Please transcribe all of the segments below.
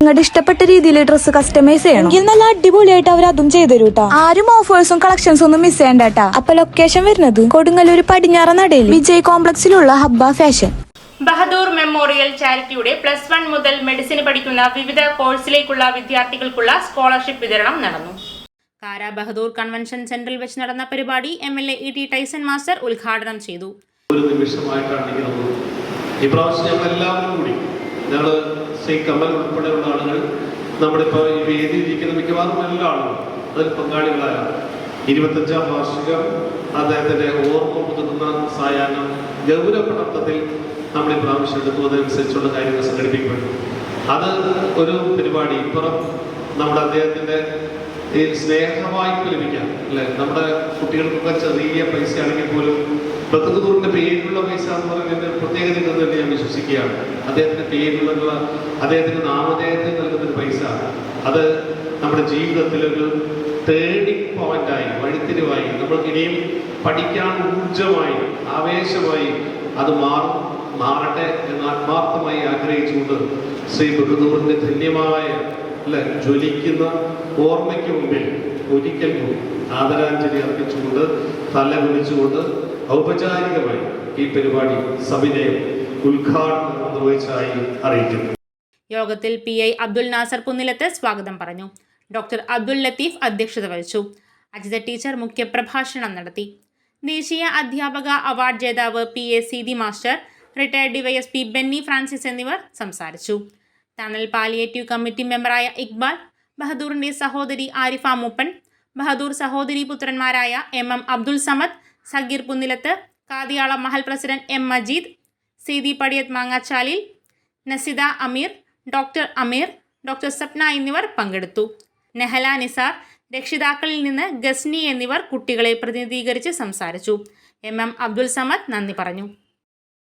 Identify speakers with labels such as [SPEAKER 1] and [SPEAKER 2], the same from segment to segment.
[SPEAKER 1] നിങ്ങളുടെ ഇഷ്ടപ്പെട്ട രീതിയിൽ ഡ്രസ്സ് കസ്റ്റമൈസ് ചെയ്യണം? എങ്കിൽ നല്ല അടിപൊളിയായിട്ട് അവർ അതും ചെയ്തു കേട്ടോ ആരും ഓഫേഴ്സും കളക്ഷൻസും ഒന്നും മിസ് ചെയ്യണ്ട കേട്ടാ അപ്പൊ ലൊക്കേഷൻ വരുന്നത്? കൊടുങ്ങല്ലൂർ പടിഞ്ഞാറ നടയിൽ വിജയ് കോംപ്ലക്സിലുള്ള ഹബ്ബ ഫാഷൻ
[SPEAKER 2] ബഹദൂർ മെമ്മോറിയൽ ചാരിറ്റിയുടെ പ്ലസ് വൺ മുതൽ മെഡിസിൻ പഠിക്കുന്ന വിവിധ കോഴ്സിലേക്കുള്ള വിദ്യാർത്ഥികൾക്കുള്ള സ്കോളർഷിപ്പ് വിതരണം നടന്നു. കാര ബഹദൂർ കൺവെൻഷൻ സെന്ററിൽ വെച്ച് നടന്ന പരിപാടി M L A E T Tyson master ഉദ്ഘാടനം ചെയ്തു.
[SPEAKER 3] ഒരു നിമിഷമായിട്ടാണ് എനിക്ക് തോന്നുന്നത് ഇപ്രാവശ്യം ഞങ്ങൾ എല്ലാവരും കൂടി ഞങ്ങൾ ശ്രീ കമൽ ഉൾപ്പെടെയുള്ള ആളുകൾ നമ്മുടെ ഇപ്പോൾ ഈ വേദിയിരിക്കുന്ന മിക്കവാറും എല്ലാ ആളുകളും അതിൽ പങ്കാളികളായ ഇരുപത്തഞ്ചാം വാർഷികം അദ്ദേഹത്തിന്റെ ഓർമ്മ പുതുക്കുന്ന സായാഹ്നം ഗൗരവപ്രദത്തിൽ നമ്മൾ ഈ പ്രാവശ്യം എടുക്കുന്നതനുസരിച്ചുള്ള കാര്യങ്ങൾ സംഘടിപ്പിക്കപ്പെട്ടു. അത് ഒരു പരിപാടി. ഇപ്പുറം നമ്മുടെ അദ്ദേഹത്തിന്റെ ഈ സ്നേഹ വായ്പ ലഭിക്കാം അല്ലെ? നമ്മുടെ കുട്ടികൾക്കൊക്കെ ചെറിയ പൈസ ആണെങ്കിൽ പോലും പേരിലുള്ള പറയുന്നത് എന്ന് പറയുന്നതിന്റെ പ്രത്യേകത തന്നെ ഞാൻ വിശ്വസിക്കുകയാണ്. അദ്ദേഹത്തിന്റെ പേരിലുള്ള അദ്ദേഹത്തിന്റെ നാമധേയത്തിന് നൽകുന്ന ഒരു പൈസ. അത് നമ്മുടെ ജീവിതത്തിലൊരു തേണിങ് പോയിന്റായി വഴിത്തിരിവായി നമ്മൾക്ക് ഇനിയും പഠിക്കാൻ ഊർജമായി ആവേശമായി അത് മാറും മാറട്ടെ എന്ന് ആത്മാർത്ഥമായി ആഗ്രഹിച്ചുകൊണ്ട് ശ്രീ ബഹദൂറിന്റെ ധന്യമായ അല്ലെ ജ്വലിക്കുന്ന ഓർമ്മയ്ക്ക് മുമ്പിൽ ഒരിക്കൽ ആദരാഞ്ജലി അർപ്പിച്ചുകൊണ്ട് തല കുളിച്ചുകൊണ്ട് ഔപചാരികമായി ഈ പരിപാടി സവിനയം ഉദ്ഘാടനം നിർവഹിച്ചതായി അറിയിക്കുന്നു.
[SPEAKER 2] യോഗത്തിൽ പി ഐ അബ്ദുൽ നാസർ പുന്നിലത്ത് സ്വാഗതം പറഞ്ഞു. ഡോക്ടർ അബ്ദുൽ ലത്തീഫ് അധ്യക്ഷത വഹിച്ചു. അജിത ടീച്ചർ മുഖ്യപ്രഭാഷണം നടത്തി. ദേശീയ അധ്യാപക അവാർഡ് ജേതാവ് P A Seethi master retired DYSP Benny Francis എന്നിവർ സംസാരിച്ചു. തണൽ പാലിയേറ്റീവ് കമ്മിറ്റി മെമ്പറായ ഇക്ബാൽ ബഹദൂറിന്റെ സഹോദരി ആരിഫ മൂപ്പൻ ബഹദൂർ സഹോദരി പുത്രന്മാരായ M M Abdul Samad Sageer Punnilath Kathiyala Mahal president M Majeed Seethi Padiyath മാങ്ങാച്ചാലിൽ നസിദ Ameer doctor Ameer doctor Sapna എന്നിവർ പങ്കെടുത്തു. നെഹല നിസാർ രക്ഷിതാക്കളിൽ നിന്ന് ഗസ്നി എന്നിവർ കുട്ടികളെ പ്രതിനിധീകരിച്ച് സംസാരിച്ചു. എം എം അബ്ദുൽ സമദ് നന്ദി പറഞ്ഞു.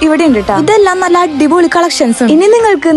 [SPEAKER 1] ഇവിടെ ഉണ്ട് കേട്ടോ ഇതെല്ലാം നല്ല അടിപൊളി കളക്ഷൻസ് ഇനി നിങ്ങൾക്ക്